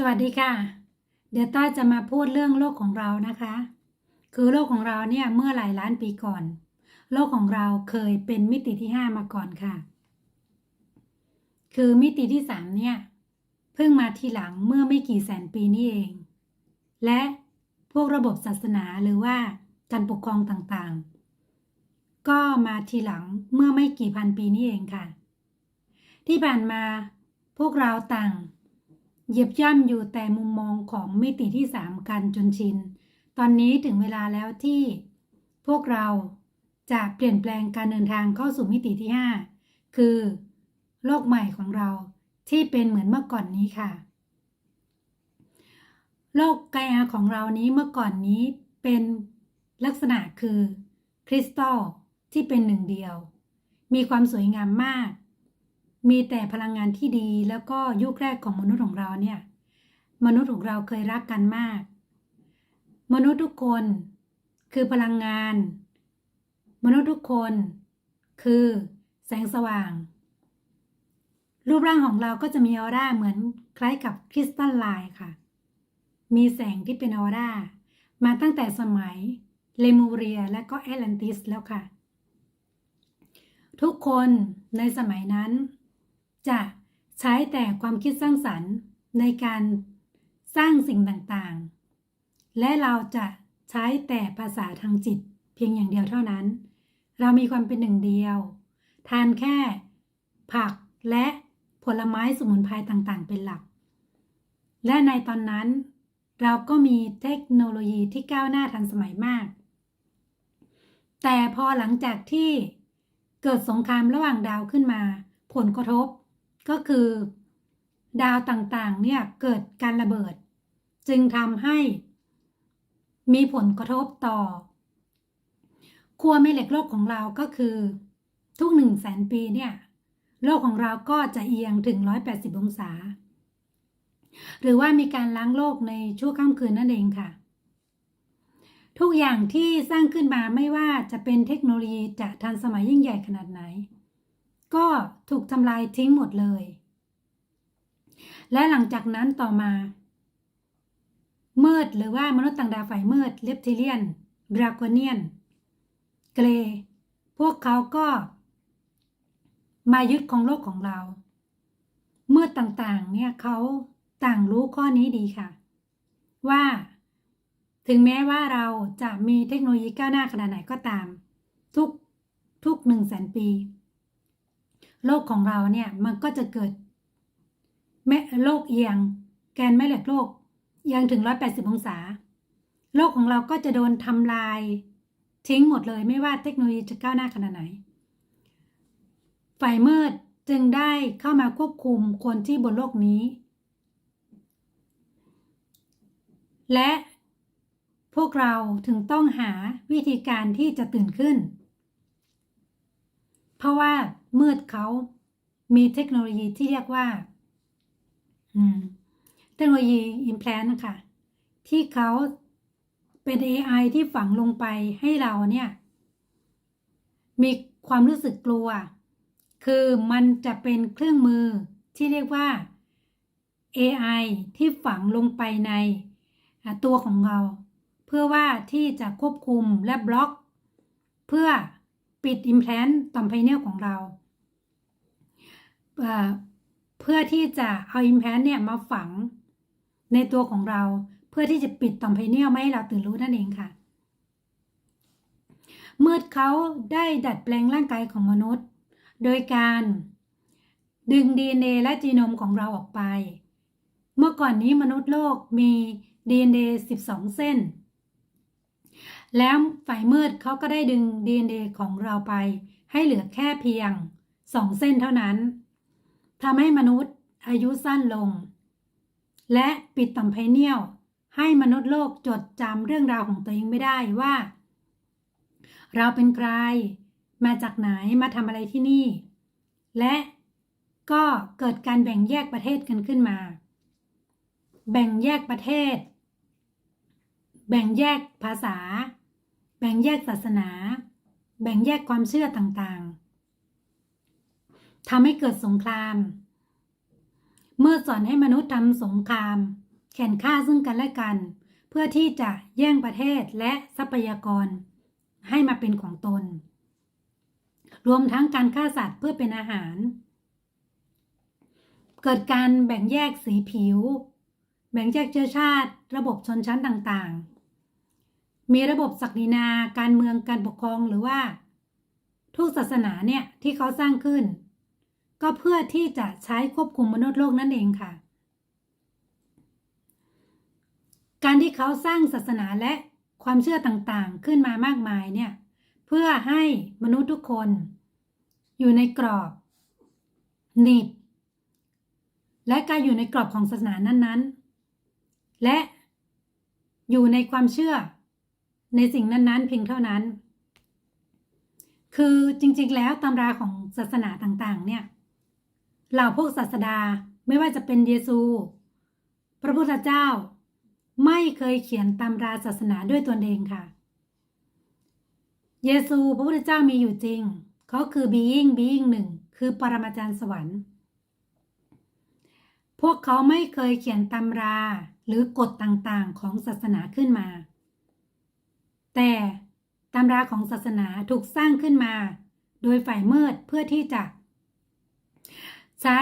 สวัสดีค่ะ เดี๋ยวต้าจะมาพูดเรื่องโลกของเรานะคะ คือโลกของเราเนี่ยเมื่อหลายล้านปีก่อน โลกของเราเคยเป็นมิติที่ห้ามาก่อนค่ะ คือมิติที่สามเนี่ยเพิ่งมาทีหลังเมื่อไม่กี่แสนปีนี่เอง และพวกระบบศาสนาหรือว่าการปกครองต่างๆ ก็มาทีหลังเมื่อไม่กี่พันปีนี่เองค่ะ ที่ผ่านมาพวกเราต่าง เหยียบย่ำอยู่แต่มุมมองของมิติที่สามกันจนชิน ตอนนี้ถึงเวลาแล้วที่พวกเราจะเปลี่ยนแปลงการเดินทางเข้าสู่มิติที่ห้าคือ โลกใหม่ของเราที่เป็นเหมือนเมื่อก่อนนี้ค่ะ โลกกายาของเรานี้เมื่อก่อนนี้เป็นลักษณะคือ คริสตัลที่เป็นหนึ่งเดียว มีความสวยงามมาก มีแต่พลังงานที่ดีแล้วก็ยุคแรกของมนุษย์ของเราเนี่ย มนุษย์ของเราเคยรักกันมาก มนุษย์ทุกคนคือพลังงาน มนุษย์ทุกคนคือแสงสว่าง รูปร่างของเราก็จะมีออร่าเหมือนคล้ายกับคริสตัลไลน์ค่ะ มีแสงที่เป็นออร่ามาตั้งแต่สมัยเลมูเรียและก็แอตแลนติสแล้วค่ะ ทุกคนในสมัยนั้น จะใช้แต่ความคิดสร้างสรรค์ในการสร้างสิ่งต่างๆ และเราจะใช้แต่ภาษาทางจิตเพียงอย่างเดียวเท่านั้น เรามีความเป็นหนึ่งเดียว ทานแค่ ผักและผลไม้สมุนไพรต่างๆ เป็นหลัก และในตอนนั้น เราก็มีเทคโนโลยีที่ก้าวหน้าทันสมัยมาก แต่พอหลังจากที่เกิดสงครามระหว่างดาวขึ้นมา ผลกระทบ ก็คือ ดาวต่างๆ เนี่ย เกิดการระเบิด จึงทำให้ มีผลกระทบต่อขั้วแม่เหล็กโลกของเราก็คือ ทุกหนึ่งแสนปีเนี่ย โลกของเราก็จะเอียงถึง 180 องศา หรือว่ามีการล้างโลกในชั่วข้ามคืนนั่นเองค่ะ ทุกอย่างที่สร้างขึ้นมาไม่ว่าจะเป็นเทคโนโลยีจะทันสมัยยิ่งใหญ่ขนาดไหน ก็ถูกทำลายทิ้งหมดเลย และหลังจากนั้นต่อมา มืดหรือว่ามนุษย์ต่างดาวฝ่ายมืดเลปทิเลียนดราโกเนียน เกรพวกเขาก็ มายึดของโลกของเราเมื่อต่างๆ เนี่ยเขาต่างรู้ข้อนี้ดีค่ะ ว่าถึงแม้ว่าเราจะมีเทคโนโลยีก้าวหน้าขนาดไหนก็ตาม ทุกทุกหนึ่งแสนปี โลกของเราเนี่ยมันก็จะเกิดแม่โลกเอียง แกนแม่เหล็กโลกเอียงถึง 180 องศา โลกของเราก็จะโดนทำลายทิ้งหมดเลยไม่ว่าเทคโนโลยีจะก้าวหน้าขนาดไหน ฝ่ายมืดจึงได้เข้ามาควบคุมคนที่บนโลกนี้ และพวกเราถึงต้องหาวิธีการที่จะตื่นขึ้น เพราะว่ามืดเขามีเทคโนโลยีที่เรียกว่าเทคโนโลยี implant นะคะที่เขาเป็น AI ที่ฝังลงไปให้เราเนี่ย มีความรู้สึกกลัว คือมันจะเป็นเครื่องมือที่เรียกว่า AI ที่ฝังลงไปในตัวของเรา เพื่อว่าที่จะควบคุมและบล็อก เพื่อ ปิด implant ต่อมไพเนียลของเรา เพื่อที่จะเอา implant เนี่ยมาฝังในตัวของเรา เพื่อที่จะปิดต่อมไพเนียลไม่ให้เราตื่นรู้นั่นเองค่ะ เมื่อเขาได้ดัดแปลงร่างกายของมนุษย์ โดยการดึง DNA และจีโนมของเราออกไป เมื่อก่อนนี้มนุษย์โลกมี DNA 12 เส้น แล้วฝ่ายมืดเขาก็ได้ดึง DNA ของเราไป ให้เหลือแค่เพียง2เส้นเท่านั้นทำให้มนุษย์อายุสั้นลง และปิดต่อมไพเนียลให้มนุษย์โลกจดจำเรื่องราวของตัวเองไม่ได้ว่า เราเป็นใคร มาจากไหนมาทำอะไรที่นี่ และก็เกิดการแบ่งแยกประเทศกันขึ้นมา แบ่งแยกประเทศ แบ่งแยกภาษา แบ่งแยกศาสนา แบ่งแยกความเชื่อต่างๆทำให้เกิดสงคราม เมื่อสอนให้มนุษย์ทำสงคราม แข่งฆ่าซึ่งกันและกัน เพื่อที่จะแย่งประเทศและทรัพยากร ให้มาเป็นของตน รวมทั้งการฆ่าสัตว์เพื่อเป็นอาหาร เกิดการแบ่งแยกสีผิว แบ่งแยกเชื้อชาติ ระบบชนชั้นต่างๆ มีระบบศักดินาการเมืองการปกครองหรือว่า ทุกศาสนาเนี่ยที่เขาสร้างขึ้น ก็เพื่อที่จะใช้ควบคุมมนุษย์โลกนั่นเองค่ะ การที่เขาสร้างศาสนาและความเชื่อต่างๆ ขึ้นมามากมายเนี่ยเพื่อให้มนุษย์ทุกคน อยู่ในกรอบหนีบและการอยู่ในกรอบของศาสนานั้นๆ และอยู่ในความเชื่อ ในสิ่งนั้น ๆ เพียงเท่านั้น คือจริง ๆ แล้วตำราของศาสนาต่างๆ เนี่ยเหล่าพวกศาสดาไม่ว่าจะเป็นเยซู พระพุทธเจ้า ไม่เคยเขียนตำราศาสนาด้วยตนเองค่ะ เยซูพระพุทธเจ้ามีอยู่จริง เขาคือ being being หนึ่งคือปรมาจารย์สวรรค์ พวกเขาไม่เคยเขียนตำราหรือกฎต่างๆของศาสนาขึ้นมา แต่ตำราของศาสนาถูกสร้างขึ้นมา โดยฝ่ายมืดเพื่อที่จะ ใช้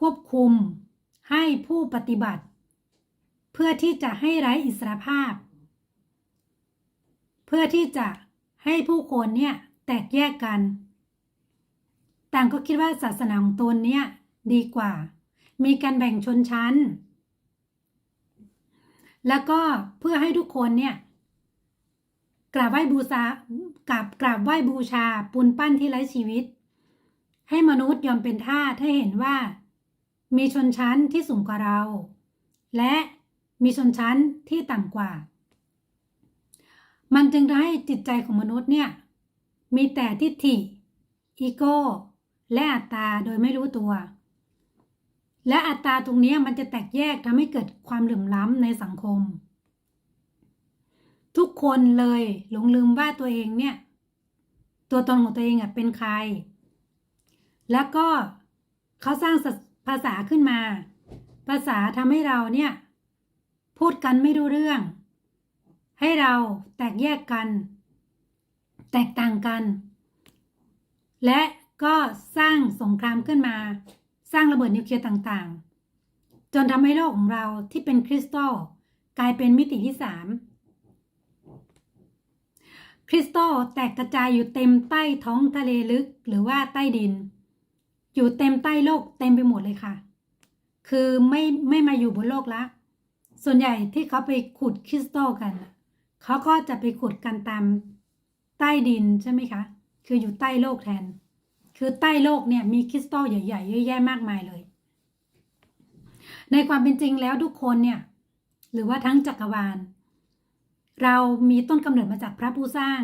ควบคุมให้ผู้ปฏิบัติ เพื่อที่จะให้ไร้อิสรภาพ เพื่อที่จะให้ผู้คนเนี่ยแตกแยกกัน ต่างก็คิดว่าศาสนาของตนเนี่ยดีกว่า มีการแบ่งชนชั้น แล้วก็เพื่อให้ทุกคนเนี่ย กราบไหว้บูชากราบกราบไหว้บูชาปูนปั้นที่ไร้ชีวิต ให้มนุษย์ยอมเป็นทาสให้เห็นว่า มีชนชั้นที่สูงกว่าเรา และมีชนชั้นที่ต่ำกว่า มันจึงทำให้จิตใจของมนุษย์เนี่ย มีแต่ทิฏฐิ อีโก้ และอัตตาโดยไม่รู้ตัว และอัตตาตรงนี้มันจะแตกแยกทำให้เกิดความเหลื่อมล้ำในสังคม ทุกคนเลยหลงลืมว่าตัวเองเนี่ย ตัวตนของตัวเองอะเป็นใคร แล้วก็เขาสร้างภาษาขึ้นมา ภาษาทำให้เราเนี่ย พูดกันไม่รู้เรื่อง ให้เราแตกแยกกัน แตกต่างกัน และก็สร้างสงครามขึ้นมา สร้างระเบิดนิวเคลียร์ต่างๆ จนทำให้โลกของเราที่เป็นคริสตัลกลายเป็นมิติที่สาม คริสตัลแตกกระจายอยู่เต็มใต้ท้องทะเลลึกหรือว่าใต้ดิน อยู่เต็มใต้โลกเต็มไปหมดเลยค่ะ คือไม่ไม่มาอยู่บนโลกละ ส่วนใหญ่ที่เขาไปขุดคริสตัลกัน เขาก็จะไปขุดกันตามใต้ดินใช่ไหมคะ คืออยู่ใต้โลกแทน คือใต้โลกเนี่ยมีคริสตัลใหญ่ๆเยอะแยะมากมายเลย ในความเป็นจริงแล้วทุกคนเนี่ย หรือว่าทั้งจักรวาล เรามีต้นกำเนิดมาจากพระผู้สร้าง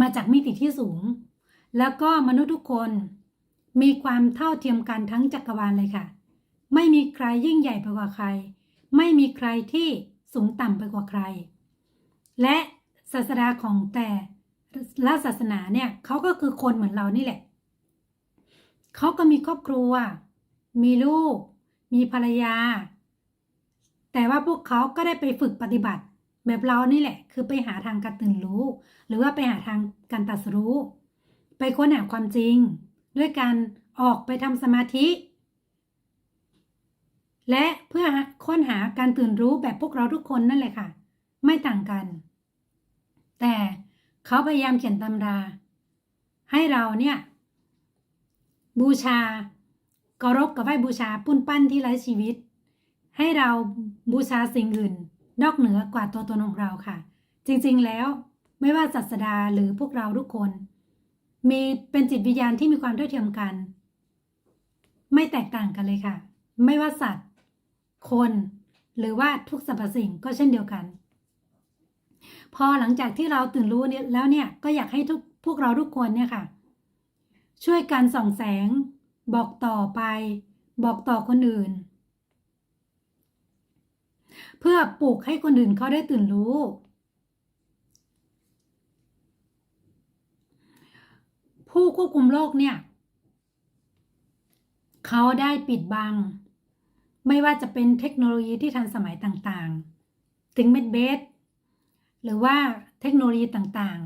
มาจากมิติที่สูง แล้วก็มนุษย์ทุกคนมีความเท่าเทียมกันทั้งจักรวาลเลยค่ะ ไม่มีใครยิ่งใหญ่ไปกว่าใคร ไม่มีใครที่สูงต่ำไปกว่าใคร และศาสดาของแต่ละศาสนาเนี่ยเขาก็คือคนเหมือนเรานี่แหละ เขาก็มีครอบครัว มีลูก มีภรรยา แต่ว่าพวกเขาก็ได้ไปฝึกปฏิบัติ แบบเรานี่แหละ คือไปหาทางการตื่นรู้ หรือว่าไปหาทางการตัดสู้ ไปค้นหาความจริง ด้วยการออกไปทำสมาธิ และเพื่อค้นหาการตื่นรู้แบบพวกเราทุกคนนั่นแหละค่ะ ไม่ต่างกัน แต่เขาพยายามเขียนตำรา ให้เราเนี่ย บูชาเคารพกับไหวบูชาปุ้นปั้นที่ไร้ชีวิต ให้เราบูชาสิ่งอื่น นอกเหนือกว่าตัวตนของเราค่ะ จริงๆแล้วไม่ว่าศาสดาหรือพวกเราทุกคน มีเป็นจิตวิญญาณที่มีความเท่าเทียมกัน ไม่แตกต่างกันเลยค่ะ ไม่ว่าสัตว์ คน หรือว่าทุกสรรพสิ่งก็เช่นเดียวกัน พอหลังจากที่เราตื่นรู้เนี่ยแล้วเนี่ยก็อยากให้ทุกพวกเราทุกคนเนี่ยค่ะ ช่วยกันส่องแสง บอกต่อไป บอกต่อคนอื่น เพื่อปลูกให้คนอื่นเขาได้ตื่นรู้ ผู้ควบคุมโลกเนี่ยเขาได้ปิดบัง ไม่ว่าจะเป็นเทคโนโลยีที่ทันสมัยต่างๆถึงเม็ดเบสหรือว่าเทคโนโลยีต่าง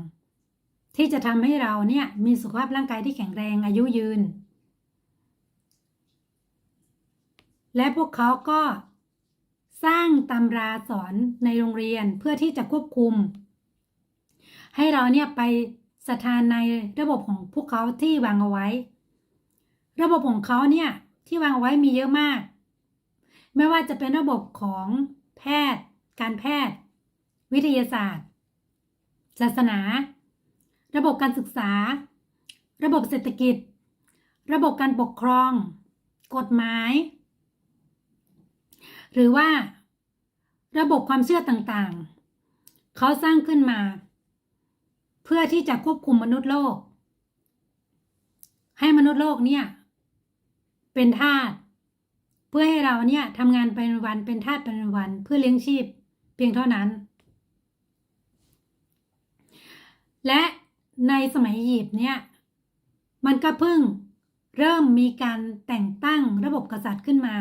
ๆ ที่จะทำให้เราเนี่ยมีสุขภาพร่างกายที่แข็งแรงอายุยืน และพวกเขาก็ สร้างตำราสอนในโรงเรียนเพื่อที่จะควบคุม ให้เราเนี่ยไปสถานในระบบของพวกเขาที่วางเอาไว้ ระบบของเขาเนี่ยที่วางเอาไว้มีเยอะมาก ไม่ว่าจะเป็นระบบของแพทย์ การแพทย์ วิทยาศาสตร์ ศาสนา ระบบการศึกษา ระบบเศรษฐกิจ ระบบการปกครอง กฎหมาย หรือว่าระบบความเชื่อต่างๆ เขาสร้างขึ้นมา เพื่อที่จะควบคุมมนุษย์โลก ให้มนุษย์โลกเนี่ย เป็นทาสเพื่อให้เราเนี่ยทำงานเป็นวันเป็นทาสเป็นวัน เพื่อเลี้ยงชีพ เพียงเท่านั้น และในสมัยอียิปต์เนี่ย มันก็เพิ่งเริ่มมีการแต่งตั้งระบบกษัตริย์ขึ้นมา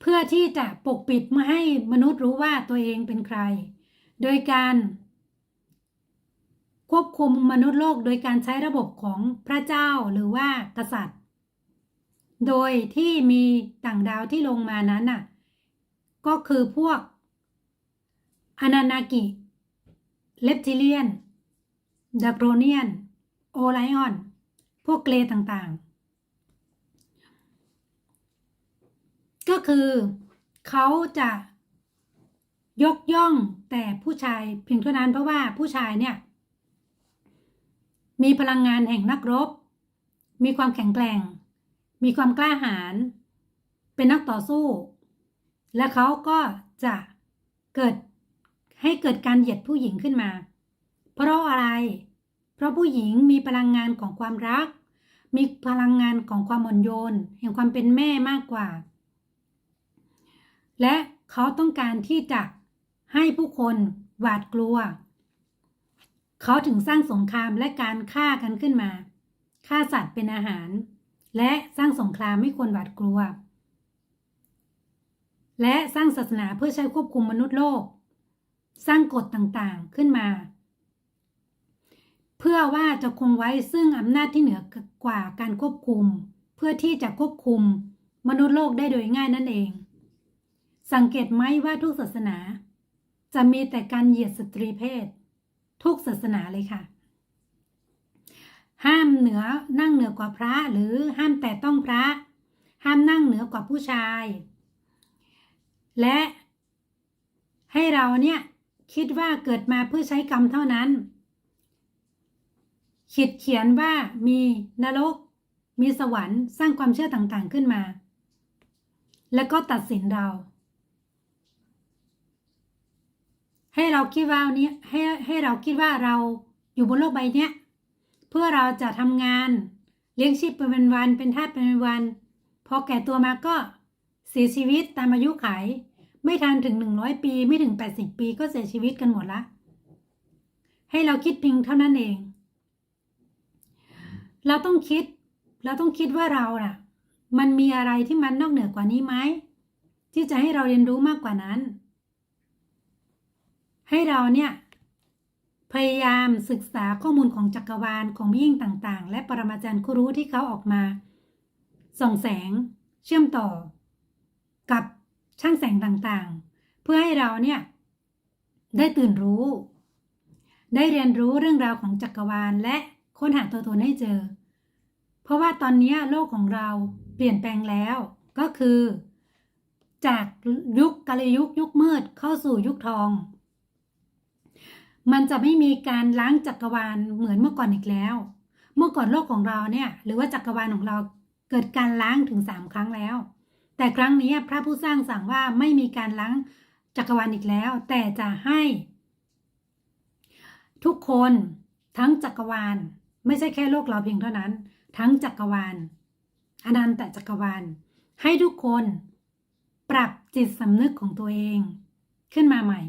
เพื่อที่จะปกปิดไม่ให้มนุษย์รู้ว่าตัวเองเป็นใคร โดยการ ควบคุมมนุษย์โลกโดยการใช้ระบบของพระเจ้าหรือว่ากษัตริย์ โดยที่มีต่างดาวที่ลงมานั้นน่ะก็คือพวกอนานากิ เลปติเลียนดาโรเนียน โอไลออน พวกเกรดต่างๆ ก็คือเขาจะยกย่องแต่ผู้ชายเพียงเท่านั้นเพราะว่าผู้ชายเนี่ย มีพลังงานแห่งนักรบ มีความแข็งแกร่ง มีความกล้าหาญเป็นนักต่อสู้ และเขาก็จะเกิดให้เกิดการเหยียดผู้หญิงขึ้นมา เพราะอะไร เพราะผู้หญิงมีพลังงานของความรัก มีพลังงานของความอ่อนโยนแห่งความเป็นแม่มากกว่า และเขาต้องการที่จะให้ผู้คนหวาดกลัว เขาถึงสร้างสงครามและการฆ่ากันขึ้นมาฆ่าสัตว์เป็นอาหาร และสร้างสงครามให้คนหวาดกลัว และสร้างศาสนาเพื่อใช้ควบคุมมนุษย์โลก สร้างกฎต่างๆขึ้นมา เพื่อว่าจะคงไว้ซึ่งอำนาจที่เหนือกว่าการควบคุม เพื่อที่จะควบคุมมนุษย์โลกได้โดยง่ายนั่นเอง สังเกตไหมว่าทุกศาสนา จะมีแต่การเหยียดสตรีเพศ ทุกศาสนาเลยค่ะ ห้ามเหนือนั่งเหนือกว่าพระหรือห้ามแต่ต้องพระ ห้ามนั่งเหนือกว่าผู้ชาย และให้เราเนี่ยคิดว่าเกิดมาเพื่อใช้กรรมเท่านั้นขีดเขียนว่ามีนรก มีสวรรค์สร้างความเชื่อต่างๆขึ้นมา แล้วก็ตัดสินเรา ให้เราคิดว่าเนี้ยให้ให้เราคิดว่าเราอยู่บนโลกใบเนี้ยเพื่อเราจะทำงานเลี้ยงชีพเป็นวันเป็นทาสเป็นวันพอแก่ตัวมาก็เสียชีวิตตามอายุขไขไม่ทันถึงหนึ่งร้อยปีไม่ถึงแปดสิบปีก็เสียชีวิตกันหมดละ ให้เราคิดเพียงเท่านั้นเอง เราต้องคิด เราต้องคิดว่าเราน่ะ มันมีอะไรที่มันนอกเหนือกว่านี้ไหมที่จะให้เราเรียนรู้มากกว่านั้น ให้เราเนี่ยพยายามศึกษาข้อมูลของจักรวาลของยิ่งต่างๆ และปรมาจารย์ครู้ที่เขาออกมา ส่องแสง เชื่อมต่อ กับช่างแสงต่างๆ เพื่อให้เราเนี่ยได้ตื่นรู้ ได้เรียนรู้เรื่องราวของจักรวาลและค้นหาตัวตนให้เจอ เพราะว่าตอนนี้โลกของเราเปลี่ยนแปลงแล้วก็คือ จากยุคกาลยุคยุคมืดเข้าสู่ยุคทอง มันจะไม่มีการล้างจักรวาลเหมือนเมื่อก่อนอีกแล้ว เมื่อก่อนโลกของเราเนี่ยหรือว่าจักรวาลของเราเกิดการล้างถึงสามครั้งแล้ว แต่ครั้งนี้พระผู้สร้างสั่งว่าไม่มีการล้างจักรวาลอีกแล้ว แต่จะให้ ทุกคนทั้งจักรวาล ไม่ใช่แค่โลกเราเพียงเท่านั้น ทั้งจักรวาลอนันตจักรวาล ให้ทุกคนปรับจิตสำนึกของตัวเอง ขึ้นมาใหม่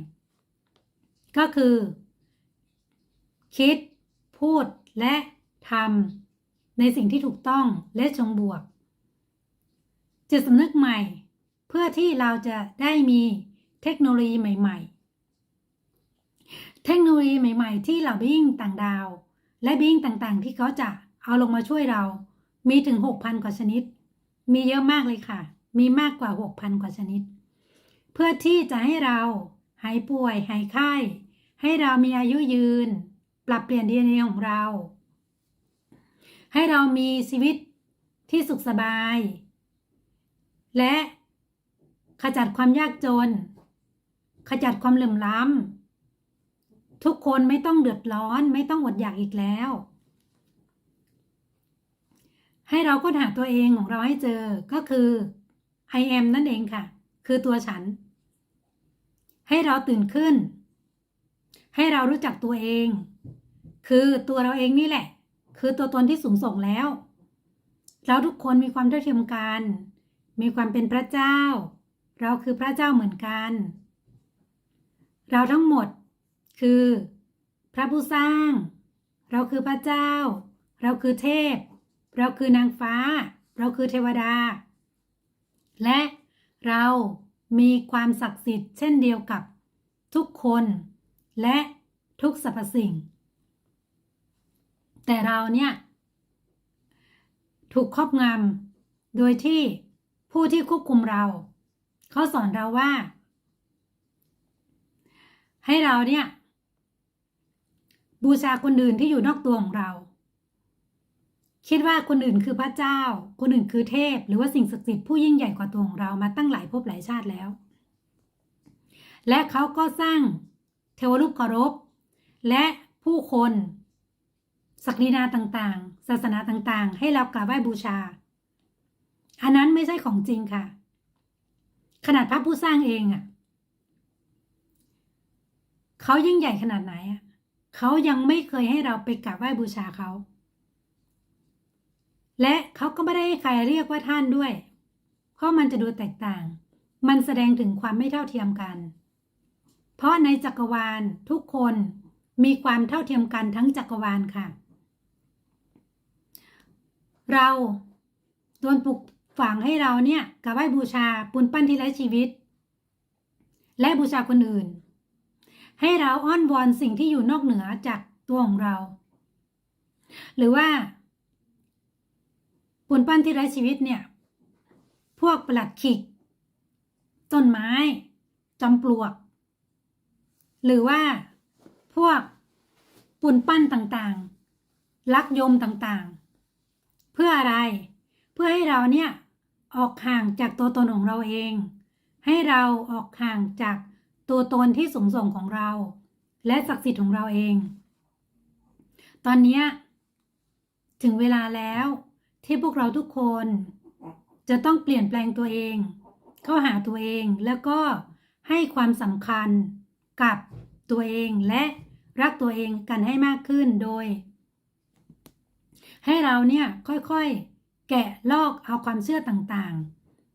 ก็คือ คิด พูดและทำในสิ่งที่ถูกต้องและจงบวกจิตสำนึกใหม่ เพื่อที่เราจะได้มีเทคโนโลยีใหม่ ๆ เทคโนโลยีใหม่ ๆ ที่เหล่าบิ้งต่างดาว และบิ้งต่างๆ ที่เขาจะเอาลงมาช่วยเรา มีถึง 6,000 กว่าชนิด มีเยอะมากเลยค่ะ มีมากกว่า 6,000 กว่าชนิด เพื่อที่จะให้เราหายป่วย หายไข้ ให้เรามีอายุยืน ปรับเปลี่ยน DNA ของเรา ให้เรามีชีวิตที่สุขสบาย และขจัดความยากจน ขจัดความเหลื่อมล้ำทุกคนไม่ต้องเดือดร้อน ไม่ต้องอดอยากอีกแล้ว ให้เราค้นหาตัวเองของเราให้เจอก็คือ I am นั่นเองค่ะ คือตัวฉัน ให้เราตื่นขึ้น ให้เรารู้จักตัวเอง คือตัวเราเองนี่แหละ คือตัวตนที่สูงส่งแล้ว เราทุกคนมีความเท่าเทียมกัน มีความเป็นพระเจ้า เราคือพระเจ้าเหมือนกัน เราทั้งหมดคือ พระผู้สร้าง เราคือพระเจ้า เราคือเทพ เราคือนางฟ้า เราคือเทวดา และเรามีความศักดิ์สิทธิ์เช่นเดียวกับทุกคน และทุกสรรพสิ่ง แต่เราเนี่ย ถูกครอบงำโดยที่ผู้ที่ควบคุมเรา เขาสอนเราว่า ให้เราเนี่ย บูชาคนอื่นที่อยู่นอกตัวของเรา คิดว่าคนอื่นคือพระเจ้า คนอื่นคือเทพ หรือว่าสิ่งศักดิ์สิทธิ์ผู้ยิ่งใหญ่กว่าตัวของเรามาตั้งหลายภพหลายชาติแล้ว และเขาก็สร้างเทวรูปเคารพและผู้คน ศักดินาต่างๆ ศาสนาต่างๆ ให้เรากราบไหว้บูชา อันนั้นไม่ใช่ของจริงค่ะ ขนาดพระผู้สร้างเองอะเขายิ่งใหญ่ขนาดไหนอะเขายังไม่เคยให้เราไปกราบไหว้บูชาเขา และเขาก็ไม่ได้ให้ใครเรียกว่าท่านด้วย เพราะมันจะดูแตกต่าง มันแสดงถึงความไม่เท่าเทียมกัน เพราะในจักรวาลทุกคนมีความเท่าเทียมกันทั้งจักรวาลค่ะ เราโดนปลุกฝังให้เราเนี่ยกราบไหว้บูชาปุนปั้นที่ไร้ชีวิต และบูชาคนอื่น ให้เราอ้อนวอนสิ่งที่อยู่นอกเหนือจากตัวของเรา หรือว่าปุนปั้นที่ไร้ชีวิตเนี่ย พวกปลัดขิก ต้นไม้ จอมปลวก หรือว่าพวกปุ่นปั้นต่างๆ ลักยมต่างๆ เพื่ออะไร เพื่อให้เราเนี่ยออกห่างจากตัวตนของเราเอง ให้เราออกห่างจากตัวตนที่สูงส่งของเรา และศักดิ์สิทธิ์ของเราเอง ตอนนี้ถึงเวลาแล้วที่พวกเราทุกคน จะต้องเปลี่ยนแปลงตัวเอง เข้าหาตัวเองแล้วก็ให้ความสำคัญกับตัวเองและรักตัวเองกันให้มากขึ้นโดย ให้เราเนี่ยค่อยๆ แกะลอกเอาความเชื่อต่าง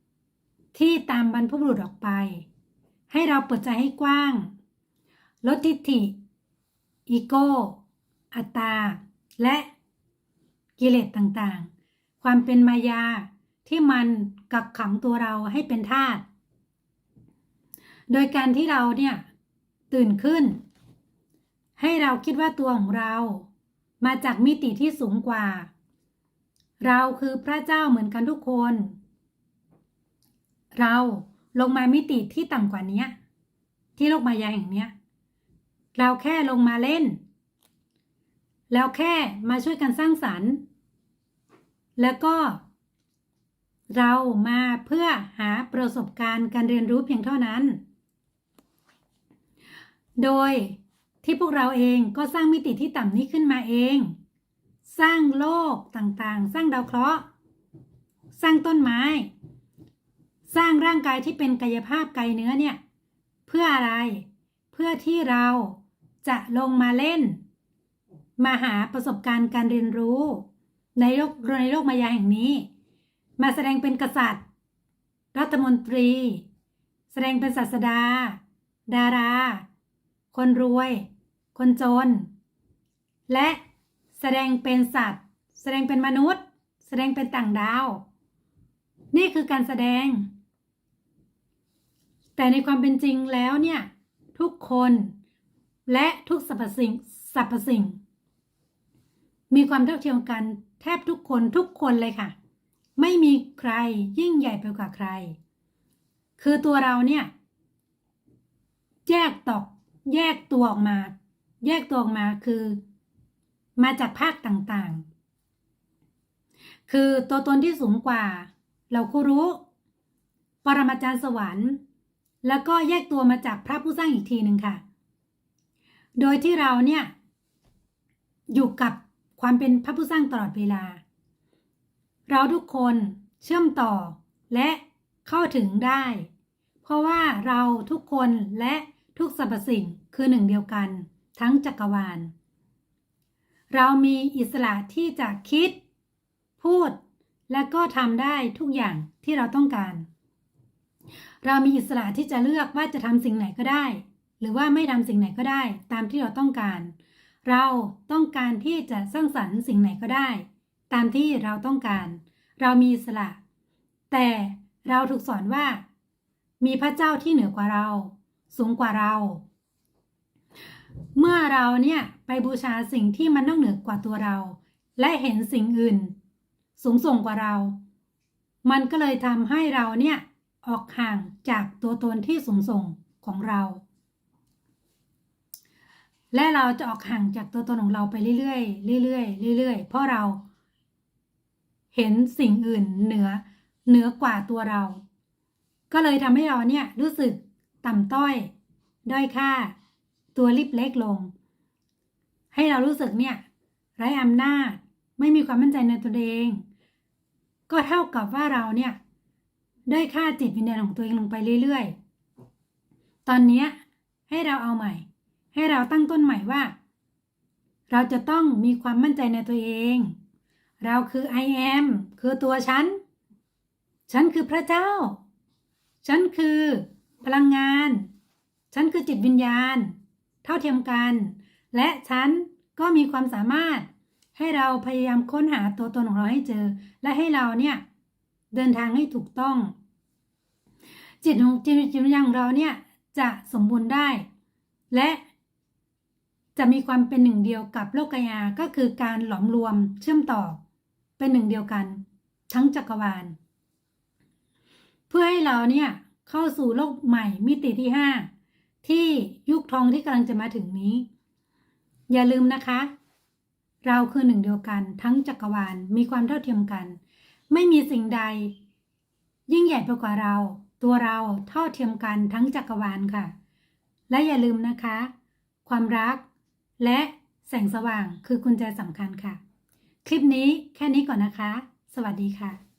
ๆ ที่ตามบรรพบุรุษออกไป ให้เราเปิดใจให้กว้าง ลดทิฐิ อีโก้ อัตตา และกิเลสต่างๆ ความเป็นมายาที่มันกักขังตัวเราให้เป็นทาส โดยการที่เราเนี่ยตื่นขึ้น ให้เราคิดว่าตัวของเรา มาจากมิติที่สูงกว่า เราคือพระเจ้าเหมือนกันทุกคน เราลงมามิติที่ต่ำกว่านี้ที่โลกมายาแห่งนี้เราแค่ลงมาเล่น แล้วแค่มาช่วยกันสร้างสรรค์ แล้วก็ เรามาเพื่อหาประสบการณ์การเรียนรู้เพียงเท่านั้น โดย ที่พวกเราเองก็สร้างมิติที่ต่ำนี้ขึ้นมาเอง สร้างโลกต่างๆ สร้างดาวเคราะห์ สร้างต้นไม้ สร้างร่างกายที่เป็นกายภาพกายเนื้อเนี่ย เพื่ออะไร เพื่อที่เราจะลงมาเล่น มาหาประสบการณ์การเรียนรู้ ในโลกในโลกมายาแห่งนี้ มาแสดงเป็นกษัตริย์ รัฐมนตรี แสดงเป็นศาสดา ดารา คนรวย คนจน และแสดงเป็นสัตว์ แสดงเป็นมนุษย์ แสดงเป็นต่างดาว นี่คือการแสดง แต่ในความเป็นจริงแล้วเนี่ย ทุกคนและทุกสรรพสิ่งสรรพสิ่ง มีความเท่าเทียมกันแทบทุกคนทุกคนเลยค่ะ ไม่มีใครยิ่งใหญ่ไปกว่าใคร คือตัวเราเนี่ย แยกตอกแยกตัวออกมา แยกตัวออกมาคือ มาจากภาคต่างๆ คือตัวตนที่สูงกว่า เราก็รู้ ปรมาจารย์สวรรค์ แล้วก็แยกตัวมาจากพระผู้สร้างอีกทีหนึ่งค่ะ โดยที่เราเนี่ย อยู่กับความเป็นพระผู้สร้างตลอดเวลา เราทุกคนเชื่อมต่อและเข้าถึงได้ เพราะว่าเราทุกคนและทุกสรรพสิ่งคือหนึ่งเดียวกัน ทั้งจักรวาล เรามีอิสระที่จะคิด พูด และก็ทำได้ทุกอย่างที่เราต้องการ เรามีอิสระที่จะเลือกว่าจะทำสิ่งไหนก็ได้ หรือว่าไม่ทำสิ่งไหนก็ได้ ตามที่เราต้องการ เราต้องการที่จะสร้างสรรค์สิ่งไหนก็ได้ ตามที่เราต้องการ เรามีอิสระ แต่เราถูกสอนว่า มีพระเจ้าที่เหนือกว่าเรา สูงกว่าเรา เมื่อเราเนี่ยไปบูชาสิ่งที่มันนอกเหนือกว่าตัวเรา และเห็นสิ่งอื่น สูงส่งกว่าเรา มันก็เลยทำให้เราเนี่ยออกห่างจากตัวตนที่สูงส่งของเรา และเราจะออกห่างจากตัวตนของเราไปเรื่อยๆเรื่อยๆเรื่อยๆเพราะเราเห็นสิ่งอื่นเหนือเหนือกว่าตัวเรา ก็เลยทำให้เราเนี่ยรู้สึกต่ำต้อย ด้อยค่า ตัวริบเล็กลง ให้เรารู้สึกเนี่ยไร้อำนาจไม่มีความมั่นใจในตัวเอง ก็เท่ากับว่าเราเนี่ยได้ค่าจิตวิญญาณของตัวเองลงไปเรื่อยๆ ตอนนี้ให้เราเอาใหม่ ให้เราตั้งต้นใหม่ว่า เราจะต้องมีความมั่นใจในตัวเอง เราคือ I am คือตัวฉัน ฉันคือพระเจ้า ฉันคือพลังงาน ฉันคือจิตวิญญาณ เท่าเทียมกัน และฉันก็มีความสามารถให้เราพยายามค้นหาตัวตนของเราให้เจอ และให้เราเนี่ยเดินทางให้ถูกต้อง จิตของจิตจิตวิญญาณของเราเนี่ยจะสมบูรณ์ได้ และจะมีความเป็นหนึ่งเดียวกับโลกยาก็คือการหลอมรวมเชื่อมต่อเป็นหนึ่งเดียวกัน ทั้งจักรวาล เพื่อให้เราเนี่ยเข้าสู่โลกใหม่มิติที่ 5 ที่ยุคทองที่กำลังจะมาถึงนี้ อย่าลืมนะคะ เราคือหนึ่งเดียวกัน ทั้งจักรวาลมีความเท่าเทียมกัน ไม่มีสิ่งใด ยิ่งใหญ่ไปกว่าเรา ตัวเราเท่าเทียมกันทั้งจักรวาลค่ะ และอย่าลืมนะคะ ความรัก และแสงสว่างคือกุญแจสำคัญค่ะ คลิปนี้แค่นี้ก่อนนะคะ สวัสดีค่ะ